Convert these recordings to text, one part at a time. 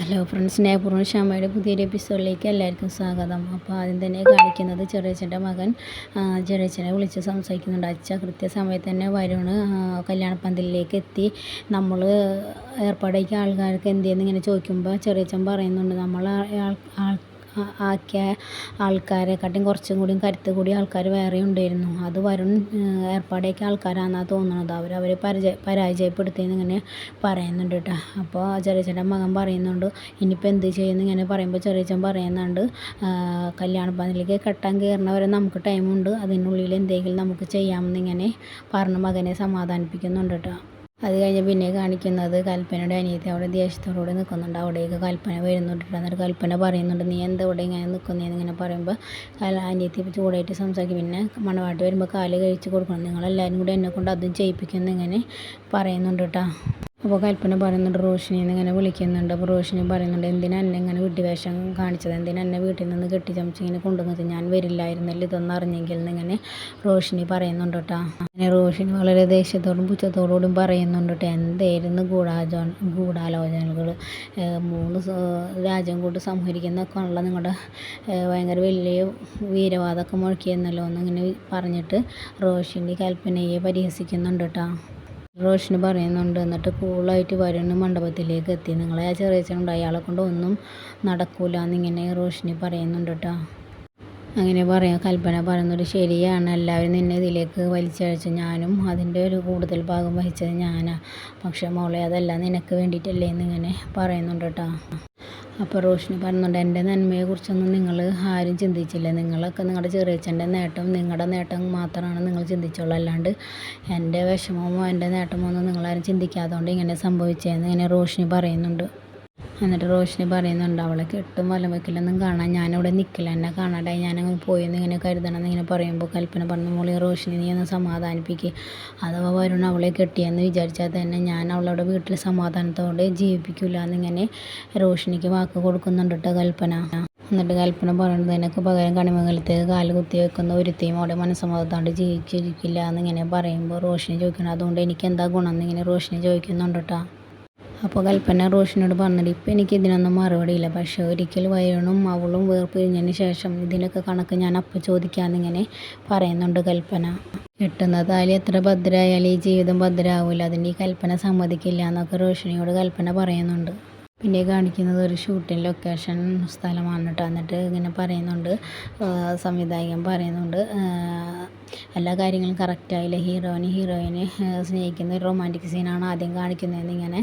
Hello friends സ്നേഹപൂർവം ഷമയുടെ പുതിയൊരു എപ്പിസോഡിലേക്ക് എല്ലാവർക്കും സ്വാഗതം. അപ്പോൾ ആദ്യം തന്നെ കാണിക്കുന്നത് ചെറിയച്ഛന്റെ മകൻ ചെറിയച്ഛനെ വിളിച്ച് സംസാരിക്കുന്നുണ്ട്. അച്ഛ കൃത്യസമയത്ത് തന്നെ വരുണ് കല്യാണപ്പന്തലിലേക്ക് എത്തി. നമ്മൾ ഏർപ്പാടാക്കിയ ആൾക്കാർക്ക് എന്തെന്ന് ഇങ്ങനെ ചോദിക്കുമ്പോൾ ചെറിയച്ഛൻ പറയുന്നുണ്ട് നമ്മൾ ആൾ ആക്കിയ ആൾക്കാരെക്കാട്ടിയും കുറച്ചും കൂടിയും കരുത്ത് കൂടിയ ആൾക്കാർ വേറെ ഉണ്ടായിരുന്നു. അത് വരുൺ ഏർപ്പാടാക്കിയ ആൾക്കാരാണെന്നാണ് തോന്നുന്നത് അവർ അവരെ പരിചയ പരാജയപ്പെടുത്തിയെന്ന് ഇങ്ങനെ പറയുന്നുണ്ട് കേട്ടോ. അപ്പോൾ ചെറിയച്ഛന്റെ മകൻ പറയുന്നുണ്ട് ഇനിയിപ്പോൾ എന്ത് ചെയ്യുമെന്ന് ഇങ്ങനെ പറയുമ്പോൾ ചെറിയച്ഛൻ പറയുന്നുണ്ട് കല്യാണ പന്തലിലേക്ക് കെട്ടാൻ കയറുന്നവരെ നമുക്ക് ടൈമുണ്ട് അതിനുള്ളിൽ എന്തെങ്കിലും നമുക്ക് ചെയ്യാമെന്ന് ഇങ്ങനെ പറഞ്ഞ് മകനെ സമാധാനിപ്പിക്കുന്നുണ്ട് കേട്ടോ. അത് കഴിഞ്ഞ് പിന്നെ കാണിക്കുന്നത് കൽപ്പനയുടെ അനിയത്തി അവിടെ ദേഷ്യത്തോടുകൂടി നിൽക്കുന്നുണ്ട്. അവിടേക്ക് കൽപ്പന വരുന്നുണ്ട്. ട്ടോ. എന്നിട്ട് കൽപ്പന പറയുന്നുണ്ട് നീ എന്താ ഇവിടെ ഇങ്ങനെ നിൽക്കുന്നതെന്ന് ഇങ്ങനെ പറയുമ്പോൾ അനിയത്തി ചൂടായിട്ട് സംസാരിക്കും. പിന്നെ മണവാട്ടി വരുമ്പോൾ കാൽ കഴിച്ച് കൊടുക്കണം. നിങ്ങളെല്ലാവരും കൂടി എന്നെ കൊണ്ട് അതും ചെയ്യിപ്പിക്കുമെന്ന് ഇങ്ങനെ പറയുന്നുണ്ട് കേട്ടോ അപ്പോൾ കൽപ്പന പറയുന്നുണ്ട് റോഷിനി ഇങ്ങനെ വിളിക്കുന്നുണ്ട്. അപ്പോൾ റോഷിനി പറയുന്നുണ്ട് എന്തിനാ എന്നെ ഇങ്ങനെ വിഡ്ഢിവേഷം കാണിച്ചത്? എന്തിനാ എന്നെ വീട്ടിൽ നിന്ന് കെട്ടിച്ചമച്ച് ഇങ്ങനെ കൊണ്ടുവന്നത്? ഞാൻ വരില്ലായിരുന്നല്ലോ ഇതൊന്നും അറിഞ്ഞെങ്കിൽ എന്നിങ്ങനെ റോഷിനി പറയുന്നുണ്ട് കേട്ടോ. അങ്ങനെ റോഷിനി വളരെ ദേഷ്യത്തോടും പുച്ഛത്തോടും പറയുന്നുണ്ട് കേട്ടോ എന്തായിരുന്നു ഗൂഢാചോ ഗൂഢാലോചനകൾ? മൂന്ന് രാജ്യം കൂട്ട് സംഹരിക്കുന്നൊക്കെ ഉള്ള നിങ്ങളുടെ ഭയങ്കര വലിയ വീരവാദമൊക്കെ മുഴക്കിയെന്നല്ലോ എന്നിങ്ങനെ പറഞ്ഞിട്ട് റോഷിനി കൽപ്പനയെ പരിഹസിക്കുന്നുണ്ട് കേട്ടോ. റോഷിനി പറയുന്നുണ്ട് എന്നിട്ട് കൂളായിട്ട് വരുന്ന മണ്ഡപത്തിലേക്ക് എത്തി. നിങ്ങളെ ആ ചെറിയച്ഛനുണ്ട് അയാളെ കൊണ്ട് ഒന്നും നടക്കൂല എന്നിങ്ങനെ റോഷിനി പറയുന്നുണ്ട് കേട്ടോ അങ്ങനെ പറയാം കൽപ്പന പറയുന്നത് ശരിയാണ്. എല്ലാവരും നിന്നെ ഇതിലേക്ക് വലിച്ചഴച്ചു. ഞാനും അതിന്റെ ഒരു കൂടുതൽ ഭാഗം വഹിച്ചത് ഞാനാണ് പക്ഷേ മോളെ അതല്ല നിനക്ക് വേണ്ടിയിട്ടല്ലേ എന്നിങ്ങനെ പറയുന്നുണ്ട് കേട്ടോ അപ്പോൾ റോഷിനി പറയുന്നുണ്ട് എന്റെ നന്മയെക്കുറിച്ചൊന്നും നിങ്ങൾ ആരും ചിന്തിച്ചില്ല. നിങ്ങളൊക്കെ നിങ്ങളുടെ ചെറിയച്ഛന്റെ നേട്ടം നിങ്ങളുടെ നേട്ടം മാത്രമാണ് നിങ്ങൾ ചിന്തിച്ചുള്ളൂ. അല്ലാണ്ട് എന്റെ വിഷമമോ എന്റെ നേട്ടമോ ഒന്നും നിങ്ങളാരും ചിന്തിക്കാത്തതുകൊണ്ട് ഇങ്ങനെ സംഭവിച്ചതെന്ന് ഇങ്ങനെ റോഷിനി പറയുന്നുണ്ട്. എന്നിട്ട് റോഷിനി പറയുന്നുണ്ട് അവളെ കെട്ടും വലം വെക്കില്ലെന്നും കാണാൻ ഞാനിവിടെ നിൽക്കില്ല എന്നെ കാണാണ്ടായി. ഞാനങ്ങ് പോയെന്ന് ഇങ്ങനെ കരുതണം എന്നിങ്ങനെ പറയുമ്പോൾ കൽപ്പന പറഞ്ഞു മോളി റോഷിനി നീ ഒന്ന് സമാധാനിപ്പിക്കുക അഥവാ വരുൺ അവളെ കെട്ടിയെന്ന് വിചാരിച്ചാൽ തന്നെ ഞാൻ അവളവിടെ വീട്ടിൽ സമാധാനത്തോടെ ജീവിപ്പിക്കില്ല എന്നിങ്ങനെ റോഷിനിക്ക് വാക്ക് കൊടുക്കുന്നുണ്ട് കേട്ടോ കൽപ്പന. എന്നിട്ട് കൽപ്പന പറയുന്നത് എനിക്ക് പകരം കണിമംഗലത്തേക്ക് കാൽ കുത്തി വെക്കുന്ന ഒരുത്തിയും അവിടെ മനസ്സമ്മതത്താണ്ട് ജീവിച്ചിരിക്കില്ല എന്നിങ്ങനെ പറയുമ്പോൾ റോഷിനി ചോദിക്കണം അതുകൊണ്ട് എനിക്ക് എന്താ ഗുണം? എന്നിങ്ങനെ റോഷിനി ചോദിക്കുന്നുണ്ട് കേട്ടോ അപ്പോൾ കൽപ്പന റോഷിനോട് പറഞ്ഞിട്ട് ഇപ്പം എനിക്ക് ഇതിനൊന്നും മറുപടിയില്ല. പക്ഷേ ഒരിക്കൽ വയണും അവളും വേർപിരിഞ്ഞതിന് ശേഷം ഇതിനൊക്കെ കണക്ക് ഞാൻ അപ്പം ചോദിക്കാമെന്നിങ്ങനെ പറയുന്നുണ്ട് കൽപ്പന. കിട്ടുന്ന താലി എത്ര ഭദ്രമായാലും ഈ ജീവിതം ഭദ്രമാവില്ല അതിന് ഈ കൽപ്പന സമ്മതിക്കില്ല എന്നൊക്കെ റോഷിനിയോട് കൽപ്പന പറയുന്നുണ്ട്. പിന്നെ കാണിക്കുന്നത് ഒരു ഷൂട്ടിംഗ് ലൊക്കേഷൻ സ്ഥലമാണ് കേട്ടോ. എന്നിട്ട് ഇങ്ങനെ പറയുന്നുണ്ട് സംവിധായകൻ പറയുന്നുണ്ട് എല്ലാ കാര്യങ്ങളും കറക്റ്റായില്ല ഹീറോയിന് ഹീറോയിനെ സ്നേഹിക്കുന്ന ഒരു റൊമാന്റിക് സീനാണ് ആദ്യം കാണിക്കുന്നതെന്ന് ഇങ്ങനെ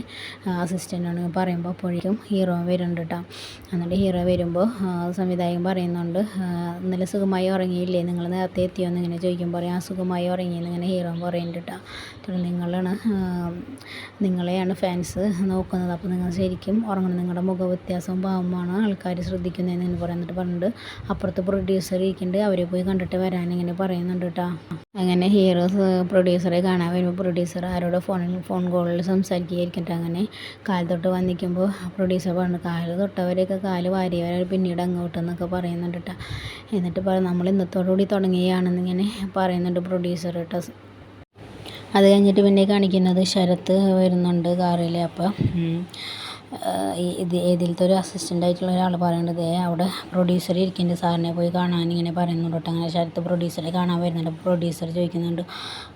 അസിസ്റ്റന്റാണ് പറയുമ്പോൾ അപ്പോഴേക്കും ഹീറോ വരുന്നുണ്ട് കേട്ടോ എന്നിട്ട് ഹീറോ വരുമ്പോൾ സംവിധായകൻ പറയുന്നുണ്ട് ഇന്നലെ സുഖമായി ഉറങ്ങിയില്ലേ? നിങ്ങൾ നേരത്തെ എത്തിയോ? എന്ന് ഇങ്ങനെ ചോദിക്കുമ്പോൾ പറയും ആ സുഖമായി ഉറങ്ങിയെന്ന് ഇങ്ങനെ ഹീറോ പറയുന്നുണ്ട് കേട്ടോ നിങ്ങളാണ് നിങ്ങളെയാണ് ഫാൻസ് നോക്കുന്നത്. അപ്പോൾ നിങ്ങൾ ശരിക്കും ഉറങ്ങണം. നിങ്ങളുടെ മുഖ വ്യത്യാസവും ഭാവമാണ് ആൾക്കാർ ശ്രദ്ധിക്കുന്നതെന്ന് ഇങ്ങനെ പറയുന്നിട്ട് പറഞ്ഞിട്ട് അപ്പുറത്ത് പ്രൊഡ്യൂസർ ഇരിക്കുന്നുണ്ട് അവരെ പോയി കണ്ടിട്ട് വരാൻ ഇങ്ങനെ പറയുന്നുണ്ട് കേട്ടോ. അങ്ങനെ ഹീറോസ് പ്രൊഡ്യൂസറെ കാണാൻ വരുമ്പോൾ പ്രൊഡ്യൂസർ ആരോട് ഫോണിൽ ഫോൺ കോളിൽ സംസാരിക്കുകയായിരിക്കട്ടെ. അങ്ങനെ കാൽ തൊട്ട് വന്നിക്കുമ്പോൾ പ്രൊഡ്യൂസർ പറഞ്ഞു കാൽ തൊട്ടവരെയൊക്കെ കാൽ വാരിയവർ പിന്നീട് അങ്ങോട്ടെന്നൊക്കെ പറയുന്നുണ്ട് കേട്ടോ എന്നിട്ട് പറയും നമ്മൾ ഇന്നത്തോടുകൂടി തുടങ്ങുകയാണെന്നിങ്ങനെ പറയുന്നുണ്ട് പ്രൊഡ്യൂസർ കേട്ടോ അത് കഴിഞ്ഞിട്ട് പിന്നെ കാണിക്കുന്നത് ശരത്ത് വരുന്നുണ്ട് കാറിൽ അപ്പോൾ ഇത് ഇതിലത്തെ ഒരു അസിസ്റ്റന്റ് ആയിട്ടുള്ള ഒരാൾ പറയേണ്ടത് "ദേ അവിടെ പ്രൊഡ്യൂസർ ഇരിക്കുന്നുണ്ട് സാറിനെ പോയി കാണാൻ ഇങ്ങനെ പറയുന്നുണ്ട് അങ്ങനെ ശരത്ത് പ്രൊഡ്യൂസറെ കാണാൻ വരുന്നുണ്ട്. പ്രൊഡ്യൂസർ ചോദിക്കുന്നുണ്ട്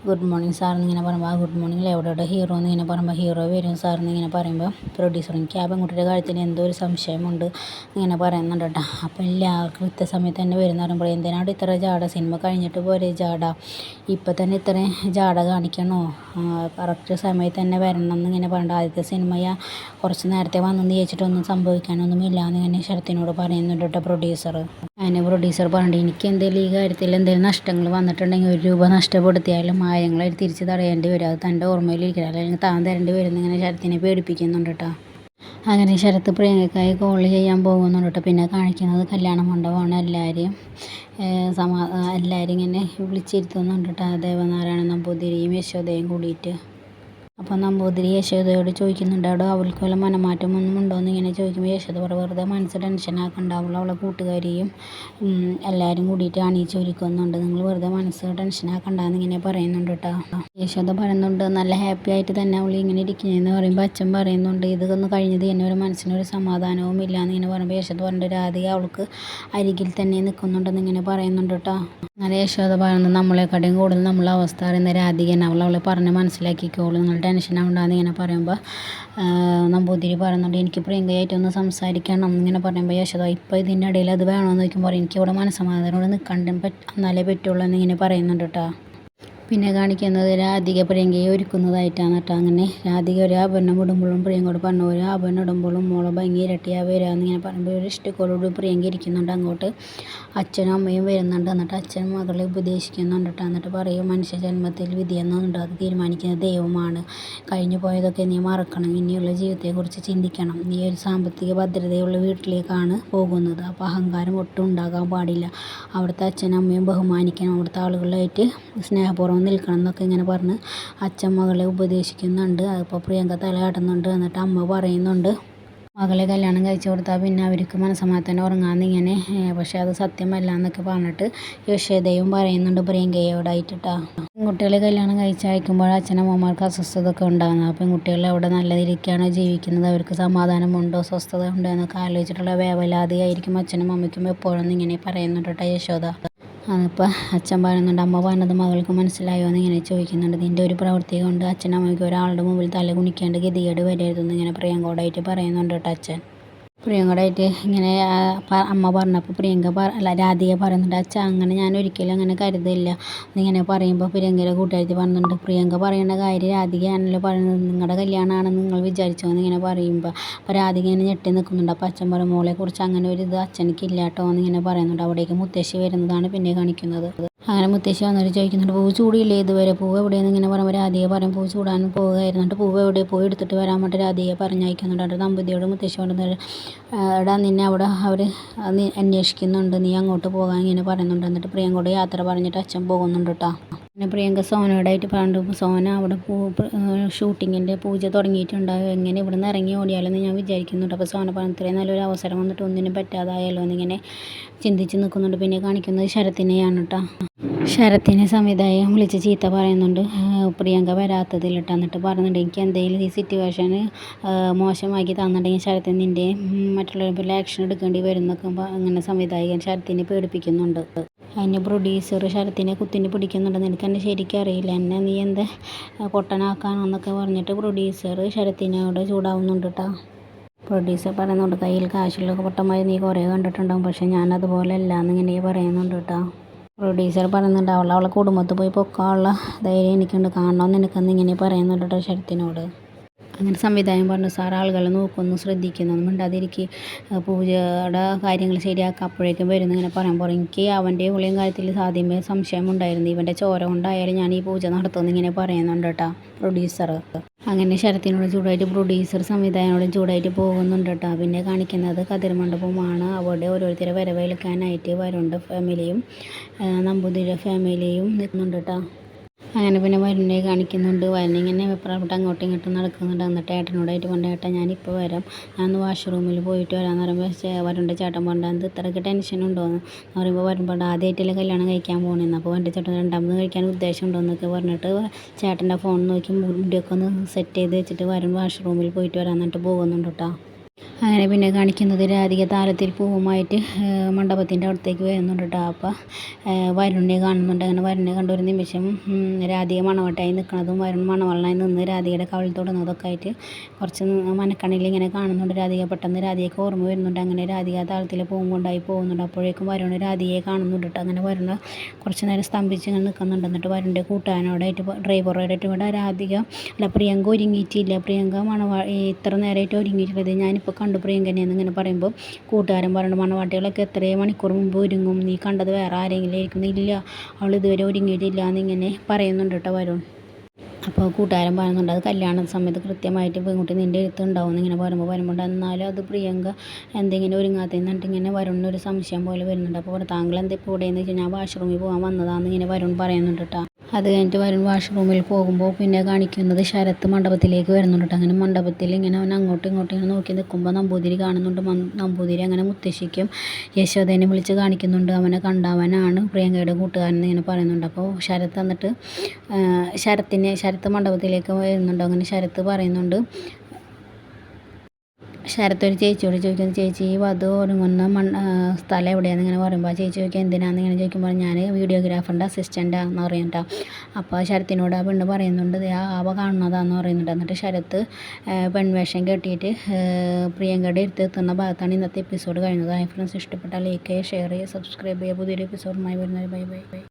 ഗുഡ് മോർണിംഗ് സാർ ഇങ്ങനെ പറയുമ്പോൾ ആ ഗുഡ് മോർണിംഗ് എവിടെ ഹീറോ എന്നിങ്ങനെ പറയുമ്പോൾ ഹീറോ വരും സാർ ഇങ്ങനെ പറയുമ്പോൾ പ്രൊഡ്യൂസർ എനിക്ക് ആ പെൺകുട്ടിയുടെ കാര്യത്തിൽ എന്തോ ഒരു സംശയമുണ്ട് ഇങ്ങനെ പറയുന്നുണ്ട് കേട്ടോ. അപ്പോൾ ഇല്ല കൃത്യസമയത്ത് തന്നെ വരുന്ന പറയുമ്പോൾ എന്തിനാണ് ഇത്ര ജാട? സിനിമ കഴിഞ്ഞിട്ട് പോരെ ജാട? ഇപ്പം തന്നെ ഇത്രയും ജാട കാണിക്കണോ? കറക്റ്റ് സമയത്ത് തന്നെ വരണം എന്നിങ്ങനെ പറഞ്ഞിട്ട് ആദ്യത്തെ സിനിമയാ കുറച്ച് നേരത്തെ വന്നെന്ന് ചോദിച്ചിട്ടൊന്നും സംഭവിക്കാനൊന്നും ഇല്ല എന്ന് തന്നെ ശരത്തിനോട് പറയുന്നുണ്ട് കേട്ടോ പ്രൊഡ്യൂസർ അതിന് പ്രൊഡ്യൂസർ പറഞ്ഞിട്ട് എനിക്ക് എന്തെങ്കിലും ഈ കാര്യത്തിൽ എന്തെങ്കിലും നഷ്ടങ്ങൾ വന്നിട്ടുണ്ടെങ്കിൽ ഒരു രൂപ നഷ്ടപ്പെടുത്തിയാലും ആയങ്ങളെ തിരിച്ച് തടയേണ്ടി വരും. അത് തന്റെ ഓർമ്മയിലിരിക്കണം. അല്ലെങ്കിൽ താൻ തരേണ്ടി വരും എന്നിങ്ങനെ ശരത്തിനെ പേടിപ്പിക്കുന്നുണ്ട് കേട്ടോ. അങ്ങനെ ശരത്ത് പ്രിയങ്കയ്ക്കായി കോൾ ചെയ്യാൻ പോകുന്നുണ്ട് കേട്ടോ. പിന്നെ കാണിക്കുന്നത് കല്യാണ മണ്ഡപമാണ്. എല്ലാവരെയും സമാ എല്ലാവരും ഇങ്ങനെ വിളിച്ചിരുത്തുന്നുണ്ട് കേട്ടോ. ദേവനാരായണ നമ്പൂതിരിയും യശോദയും കൂടിയിട്ട്. അപ്പോൾ നമ്പൂതിരി യശോദയോട് ചോദിക്കുന്നുണ്ട് അവിടെ അവൾക്ക് വല്ല മനമാറ്റം ഒന്നും ഉണ്ടോ? എന്ന് ഇങ്ങനെ ചോദിക്കുമ്പോൾ യശോദ പറ വെറുതെ മനസ്സ് ടെൻഷനാക്കണ്ട അവൾ അവളെ കൂട്ടുകാരിയും എല്ലാവരും കൂടിയിട്ട് അണിയിച്ചൊരുക്കുന്നുണ്ട് നിങ്ങൾ വെറുതെ മനസ്സ് ടെൻഷനാക്കണ്ട ഇങ്ങനെ പറയുന്നുണ്ട് കേട്ടോ. യശോദ പറയുന്നുണ്ട് നല്ല ഹാപ്പി ആയിട്ട് തന്നെ അവൾ ഇങ്ങനെ ഇരിക്കുന്നതെന്ന് പറയുമ്പോൾ അച്ഛൻ പറയുന്നുണ്ട് ഇതൊന്ന് കഴിഞ്ഞത് തന്നെ ഒരു മനസ്സിനൊരു സമാധാനവും ഇല്ല എന്നിങ്ങനെ പറയുമ്പോൾ യശോദ പറഞ്ഞിട്ട് രാധിക അവൾക്ക് അരികിൽ തന്നെ നിൽക്കുന്നുണ്ടെന്ന് ഇങ്ങനെ പറയുന്നുണ്ട് കേട്ടോ. അങ്ങനെ യശോദ പറയുന്നത് നമ്മളെക്കാട്ടിയും കൂടുതൽ നമ്മളെ അവസ്ഥ അറിയുന്ന രാധികയാണ് അവൾ അവളെ പറഞ്ഞ് മനസ്സിലാക്കിക്കോളൂ. നിങ്ങൾ ടെൻഷൻ ആവണ്ടെന്ന് ഇങ്ങനെ പറയുമ്പോൾ നമ്പൂതിരി പറയുന്നുണ്ട് എനിക്ക് പ്രിയങ്കയായിട്ടൊന്ന് സംസാരിക്കണം എന്നിങ്ങനെ പറയുമ്പോൾ യശോദ ഇപ്പോൾ ഇതിന്റെ ഇടയിൽ അത് വേണമെന്ന് ചോദിക്കുമ്പോൾ എനിക്ക് ഇവിടെ മനസ്സമാധാനത്തോടെ നിൽക്കണ്ട പറ്റ എന്നാലേ പറ്റുള്ളൂ എന്നിങ്ങനെ പറയുന്നുണ്ട് കേട്ടോ പിന്നെ കാണിക്കുന്നത് രാധിക പ്രിയങ്കയെ ഒരുക്കുന്നതായിട്ടാണ് കേട്ടോ അങ്ങനെ. രാധിക ഒരു ആഭരണം ഇടുമ്പോഴും പ്രിയങ്കോട് പറഞ്ഞു ഒരു ആഭരണം ഇടുമ്പോഴും മോളെ ഭംഗി ഇരട്ടിയാ വരാമെന്ന് ഇങ്ങനെ പറയുമ്പോൾ ഒരു ഇഷ്ടക്കോളോട് പ്രിയങ്ക ഇരിക്കുന്നുണ്ട് അങ്ങോട്ട്. അച്ഛനും അമ്മയും വരുന്നുണ്ട് എന്നിട്ട് അച്ഛൻ മകളെ ഉപദേശിക്കുന്നുണ്ട് കേട്ടോ എന്നിട്ട് പറയും മനുഷ്യ ജന്മത്തിൽ വിധിയെന്നുണ്ട് അത് തീരുമാനിക്കുന്നത് ദൈവമാണ്. കഴിഞ്ഞു പോയതൊക്കെ നീ മറക്കണം. ഇനിയുള്ള ജീവിതത്തെക്കുറിച്ച് ചിന്തിക്കണം. നീ ഒരു സാമ്പത്തിക ഭദ്രതയുള്ള വീട്ടിലേക്കാണ് പോകുന്നത്. അപ്പോൾ അഹങ്കാരം ഒട്ടും ഉണ്ടാകാൻ പാടില്ല. അവിടുത്തെ അച്ഛനും അമ്മയും ബഹുമാനിക്കണം. അവിടുത്തെ ആളുകളായിട്ട് സ്നേഹപൂർവം നിൽക്കണം എന്നൊക്കെ ഇങ്ങനെ പറഞ്ഞ് അച്ഛൻ മകളെ ഉപദേശിക്കുന്നുണ്ട്. അതിപ്പോൾ പ്രിയങ്ക തലയാട്ടുന്നുണ്ട് എന്നിട്ട് അമ്മ പറയുന്നുണ്ട്. മകളെ കല്യാണം കഴിച്ചു കൊടുത്താൽ പിന്നെ അവർക്ക് മനസ്സമാധാനം ഉറങ്ങാമെന്ന് ഇങ്ങനെ. പക്ഷേ അത് സത്യമല്ല എന്നൊക്കെ പറഞ്ഞിട്ട് യശോദയും പറയുന്നുണ്ട് പ്രിയങ്കയോടായിട്ട് കേട്ടോ പെൺകുട്ടികളെ കല്യാണം കഴിച്ചയക്കുമ്പോൾ അച്ഛനമ്മമാർക്ക് അസ്വസ്ഥത ഒക്കെ ഉണ്ടാകുന്നത് അപ്പോൾ പെൺകുട്ടികൾ അവിടെ നല്ല നല്ലതിരിക്കുകയാണോ ജീവിക്കുന്നത്. അവർക്ക് സമാധാനമുണ്ടോ സ്വസ്ഥത ഉണ്ടോ എന്നൊക്കെ ആലോചിച്ചിട്ടുള്ള വേവലാതിയായിരിക്കും അച്ഛനും അമ്മയ്ക്കും എപ്പോഴും ഇങ്ങനെ പറയുന്നുണ്ട് കേട്ടോ യശോദ. അപ്പോൾ അച്ഛൻ പറയുന്നുണ്ട് അമ്മ പറഞ്ഞത് മകൾക്ക് മനസ്സിലായോ? എന്ന് ഇങ്ങനെ ചോദിക്കുന്നുണ്ട്. നിന്റെ ഒരു പ്രവൃത്തി കൊണ്ട് അച്ഛനും അമ്മയ്ക്കും ഒരാളുടെ മുമ്പിൽ തല കുണിക്കേണ്ട ഗതികേട് വരരുതെന്ന് ഇങ്ങനെ പ്രിയങ്കോടായിട്ട് പറയുന്നുണ്ട് കേട്ടോ അച്ഛൻ. പ്രിയങ്കടായിട്ട് ഇങ്ങനെ അമ്മ പറഞ്ഞപ്പോൾ പ്രിയങ്ക അല്ല രാധിക പറയുന്നുണ്ട് അച്ഛാ അങ്ങനെ ഞാൻ ഒരിക്കലും അങ്ങനെ കരുതില്ല. എന്നിങ്ങനെ പറയുമ്പോൾ പ്രിയങ്കയുടെ കൂട്ടുകാരി പറയുന്നുണ്ട് പ്രിയങ്ക പറയുന്ന കാര്യം രാധികയാണല്ലോ പറയുന്നത് നിങ്ങളുടെ കല്യാണമാണെന്ന് നിങ്ങൾ വിചാരിച്ചോ? ഇങ്ങനെ പറയുമ്പോൾ അപ്പോൾ രാധിക ഇങ്ങനെ ഞെട്ടി നിൽക്കുന്നുണ്ട് അപ്പോൾ അച്ഛൻ പറയും മോളെക്കുറിച്ച് അങ്ങനെ ഒരു ഇത് അച്ഛനിക്കില്ല കേട്ടോ എന്നിങ്ങനെ പറയുന്നുണ്ട് അവിടേക്ക് മുത്തശ്ശി വരുന്നതാണ് പിന്നെ കാണിക്കുന്നത്. അങ്ങനെ മുത്തശ്ശി വന്നിട്ട് ചോദിക്കുന്നുണ്ട് പൂ ചൂടിയില്ലേ ഇതുവരെ? പൂവ് എവിടെയെന്ന് ഇങ്ങനെ പറയുമ്പോൾ രാധിക പറയും പൂ ചൂടാൻ പോവുകയായിരുന്നു. എന്നിട്ട് പൂവ് എവിടെ പോയി എടുത്തിട്ട് വരാൻ വേണ്ടി രാധികയെ പറഞ്ഞയക്കുന്നുണ്ട്. ദമ്പതിയോട് മുത്തശ്ശി കൊണ്ടുവന്ന് എടാ നിന്നെ അവിടെ അവർ അന്വേഷിക്കുന്നുണ്ട്. നീ അങ്ങോട്ട് പോകാൻ ഇങ്ങനെ പറയുന്നുണ്ട്. എന്നിട്ട് പ്രിയങ്കയോട് യാത്ര പറഞ്ഞിട്ട് അച്ഛൻ പോകുന്നുണ്ട് കേട്ടോ പിന്നെ പ്രിയങ്ക സോനയോടായിട്ട് പറഞ്ഞു സോന അവിടെ പൂ ഷൂട്ടിങ്ങിന്റെ പൂജ തുടങ്ങിയിട്ടുണ്ടാകും എങ്ങനെ ഇവിടുന്ന് ഇറങ്ങി ഓടിയാലെന്ന് ഞാൻ വിചാരിക്കുന്നുണ്ട്. അപ്പോൾ സോന പറഞ്ഞു ഇത്രയും നല്ലൊരു അവസരം വന്നിട്ട് ഒന്നിനും പറ്റാതായല്ലോ എന്നിങ്ങനെ ചിന്തിച്ച് നിൽക്കുന്നുണ്ട്. പിന്നെ കാണിക്കുന്നത് ശരത്തിനെയാണ് കേട്ടോ. ശരത്തിനെ സംവിധായകൻ വിളിച്ച് ചീത്ത പറയുന്നുണ്ട്. പ്രിയങ്ക വരാത്തതിൽ കേട്ടോ എന്നിട്ട് പറയുന്നുണ്ട് എനിക്ക് എന്തെങ്കിലും ഈ സിറ്റുവേഷൻ മോശമാക്കി തന്നിട്ടുണ്ടെങ്കിൽ ശരത്തിന് നിന്റെ മറ്റുള്ളവരെ ആക്ഷൻ എടുക്കേണ്ടി വരുന്നൊക്കെ അങ്ങനെ സംവിധായകൻ ശരത്തിനെ പേടിപ്പിക്കുന്നുണ്ട്. അതിന് പ്രൊഡ്യൂസർ ശരത്തിനെ കുത്തിന് പിടിക്കുന്നുണ്ട് നിനക്ക് എന്നെ ശരിക്കും അറിയില്ല. എന്നെ നീ എന്താ പൊട്ടനാക്കാനോ പറഞ്ഞിട്ട് പ്രൊഡ്യൂസർ ശരത്തിനോട് ചൂടാവുന്നുണ്ട് കേട്ടോ പ്രൊഡ്യൂസർ പറയുന്നുണ്ട് കയ്യിൽ കാശുള്ള പൊട്ടന്മാർ നീ കുറേ കണ്ടിട്ടുണ്ടാവും പക്ഷേ ഞാനതുപോലെ അല്ല എന്നിങ്ങനെ പറയുന്നുണ്ട് കേട്ടോ പ്രൊഡ്യൂസർ പറയുന്നുണ്ട് അവളെ കുടുംബത്തിൽ പോയി പൊക്കാനുള്ള ധൈര്യം എനിക്കുണ്ട്. കാണണമെന്ന് എനിക്കെന്ന് ഇങ്ങനെ പറയുന്നുണ്ട് കേട്ടോ ശരത്തിനോട്. അങ്ങനെ സംവിധായകൻ പറഞ്ഞു സാർ ആളുകളെ നോക്കുന്നു ശ്രദ്ധിക്കുന്നു മിണ്ടാതിരിക്കുക പൂജയുടെ കാര്യങ്ങൾ ശരിയാക്കുക അപ്പോഴേക്കും വരുന്നു ഇങ്ങനെ പറയുമ്പോൾ എനിക്ക് അവന്റെ ഉള്ളിയും കാര്യത്തിൽ സാധ്യമേ സംശയമുണ്ടായിരുന്നു ഇവന്റെ ചോര കൊണ്ടായാലും ഞാൻ ഈ പൂജ നടത്തുമെന്ന് ഇങ്ങനെ പറയുന്നുണ്ട് കേട്ടോ പ്രൊഡ്യൂസർ അങ്ങനെ ശരത്തിനോട് ചൂടായിട്ട് പ്രൊഡ്യൂസർ സംവിധായകനോടും ചൂടായിട്ട് പോകുന്നുണ്ട് കേട്ടോ. പിന്നെ കാണിക്കുന്നത് കതിർ മണ്ഡപമാണ് അവിടെ ഓരോരുത്തരെ വരവേൽക്കാനായിട്ട് വരുന്നുണ്ട് ഫാമിലിയും നമ്പൂതിരി ഫാമിലിയും നിൽക്കുന്നുണ്ട് കേട്ടോ. അങ്ങനെ പിന്നെ വരുണിനെ കാണിക്കുന്നുണ്ട്. വരുണ്ണ ഇങ്ങനെ അഭിപ്രായപ്പെട്ട് അങ്ങോട്ടും ഇങ്ങോട്ടും നടക്കുന്നുണ്ട്. എന്നിട്ട് ഏട്ടനോടായിട്ട് കൊണ്ട് ഏട്ടാ ഞാനിപ്പോൾ വരാം. ഞാൻ വാഷ്റൂമിൽ പോയിട്ട് വരാമെന്ന് പറയുമ്പോൾ വരണ്ട ചേട്ടൻ എന്ത് ഇത്രയ്ക്ക് ടെൻഷൻ ഉണ്ടോയെന്ന് പറയുമ്പോൾ വരുമ്പോൾ ആദ്യമായിട്ടല്ലേ കല്യാണം കഴിക്കാൻ പോകണമെന്ന് അപ്പോൾ എന്റെ ചേട്ടൻ രണ്ടാമത് കഴിക്കാൻ ഉദ്ദേശം ഉണ്ടോയെന്നൊക്കെ പറഞ്ഞിട്ട് ചേട്ടന്റെ ഫോൺ നോക്കി മുടിയൊക്കെ ഒന്ന് സെറ്റ് ചെയ്ത് വെച്ചിട്ട് വരും വാഷ്റൂമിൽ പോയിട്ട് വരാമെന്നിട്ട് പോകുന്നുണ്ട് കേട്ടോ. അങ്ങനെ പിന്നെ കാണിക്കുന്നത് രാധിക താലത്തിൽ പൂവുമായിട്ട് മണ്ഡപത്തിന്റെ അടുത്തേക്ക് വരുന്നുണ്ട് കേട്ടോ അപ്പോൾ വരുണിനെ കാണുന്നുണ്ട്. അങ്ങനെ വരുണിനെ കണ്ട ഒരു നിമിഷം രാധിക മണവട്ടായി നിൽക്കുന്നതും വരുൺ മണവള്ളനായി നിന്ന് രാധികയുടെ കവളിൽ തൊടുന്നതൊക്കെ ആയിട്ട് കുറച്ച് മനക്കണിയിൽ ഇങ്ങനെ കാണുന്നുണ്ട്. രാധിക പെട്ടെന്ന് രാധികയ്ക്ക് ഓർമ്മ വരുന്നുണ്ട്. അങ്ങനെ രാധിക താളത്തിൽ പൂവും കൊണ്ടായി പോകുന്നുണ്ട്. അപ്പോഴേക്കും വരുൺ രാധികയെ കാണുന്നുണ്ട് കേട്ടോ അങ്ങനെ വരുന്ന കുറച്ച് നേരം സ്തംഭിച്ച് ഇങ്ങനെ നിൽക്കുന്നുണ്ട് എന്നിട്ട് വരുണിന്റെ കൂട്ടുകാരനോടായിട്ട് ഡ്രൈവറോടായിട്ട് ഇവിടെ രാധിക അല്ല പ്രിയങ്ക ഒരുങ്ങിയിട്ടില്ല. പ്രിയങ്ക മണവാ ഇത്ര നേരമായിട്ട് ഒരുങ്ങിയിട്ടുള്ളത് ഞാനിപ്പോൾ കണ്ടു പ്രിയങ്കനെയെന്ന് ഇങ്ങനെ പറയുമ്പോൾ കൂട്ടുകാരൻ പറയുന്നു മണവാട്ടികളൊക്കെ എത്രയോ മണിക്കൂർ മുമ്പ് ഒരുങ്ങും. നീ കണ്ടത് വേറെ ആരെങ്കിലും ആയിരിക്കും ഇല്ല അവൾ ഇതുവരെ ഒരുങ്ങിയിട്ടില്ല എന്നിങ്ങനെ പറയുന്നുണ്ട് കേട്ടോ വരുൺ. അപ്പോൾ കൂട്ടുകാരൻ പറയുന്നുണ്ട് അത് കല്യാണ സമയത്ത് കൃത്യമായിട്ട് പെൺകുട്ടി നിന്റെ അടുത്ത് ഉണ്ടാവും ഇങ്ങനെ പറയുമ്പോൾ വരുമ്പോൾ എന്നാലും അത് പ്രിയങ്ക എന്തെങ്കിലും ഒരുങ്ങാത്തതെന്ന് പറഞ്ഞിട്ട് ഇങ്ങനെ വരുണിനൊരു സംശയം പോലെ വരുന്നുണ്ട്. അപ്പോൾ താങ്കൾ എന്താ ഇപ്പോൾ ഇവിടെ എന്ന് വെച്ചാൽ ഞാൻ വാഷ്റൂമിൽ പോകാൻ വന്നതാണെന്ന് ഇങ്ങനെ വരുൺ പറയുന്നുണ്ട് കേട്ടോ. അത് കഴിഞ്ഞിട്ട് വരുൺ വാഷ്റൂമിൽ പോകുമ്പോൾ പിന്നെ കാണിക്കുന്നത് ശരത്ത് മണ്ഡപത്തിലേക്ക് വരുന്നുണ്ട് അങ്ങനെ മണ്ഡപത്തിൽ ഇങ്ങനെ അവൻ അങ്ങോട്ടും ഇങ്ങോട്ടും ഇങ്ങനെ നോക്കി നിൽക്കുമ്പോൾ നമ്പൂതിരി കാണുന്നുണ്ട്. നമ്പൂതിരി അങ്ങനെ മുത്തശ്ശിക്കും യശോദേനെ വിളിച്ച് കാണിക്കുന്നുണ്ട്. അവനെ കണ്ടവനാണ് പ്രിയങ്കയുടെ കൂട്ടുകാരൻ ഇങ്ങനെ പറയുന്നുണ്ട്. അപ്പോൾ ശരത്ത് എന്നിട്ട് ശരത്തിനെ ശരത്ത് മണ്ഡപത്തിലേക്ക് വരുന്നുണ്ട്. അങ്ങനെ ശരത്ത് പറയുന്നുണ്ട് ശരത്ത് ഒരു ചേച്ചിയോട് ചോദിക്കുന്നു ചേച്ചി ഈ വധു ഒരുങ്ങുന്ന മണ്ണ് സ്ഥലം എവിടെയാണെന്ന് ഇങ്ങനെ പറയുമ്പോൾ ചേച്ചി ചോദിക്കുക എന്തിനാണെന്ന് ഇങ്ങനെ ചോദിക്കുമ്പോൾ ഞാൻ വീഡിയോഗ്രാഫറിന്റെ അസിസ്റ്റന്റാണെന്ന് പറയുന്നുണ്ടോ അപ്പോൾ ശരത്തിനോട് ആ പെണ്ണ് പറയുന്നുണ്ട് ആ ആവ കാണുന്നതാണെന്ന് പറയുന്നുണ്ട്. എന്നിട്ട് ശരത്ത് പെൺവേഷം കെട്ടിയിട്ട് പ്രിയങ്കയുടെ എടുത്ത് എത്തുന്ന ഭാഗത്താണ് ഇന്നത്തെ എപ്പിസോഡ് കഴിഞ്ഞത്. ഐ ഫ്രണ്ട്സ് ഇഷ്ടപ്പെട്ടാൽ ലൈക്ക് ചെയ്യുക ഷെയർ ചെയ്യുക. സബ്സ്ക്രൈബ് ചെയ്യുക പുതിയൊരു എപ്പിസോഡുമായി വരുന്നത് ബൈ ബൈ ബൈ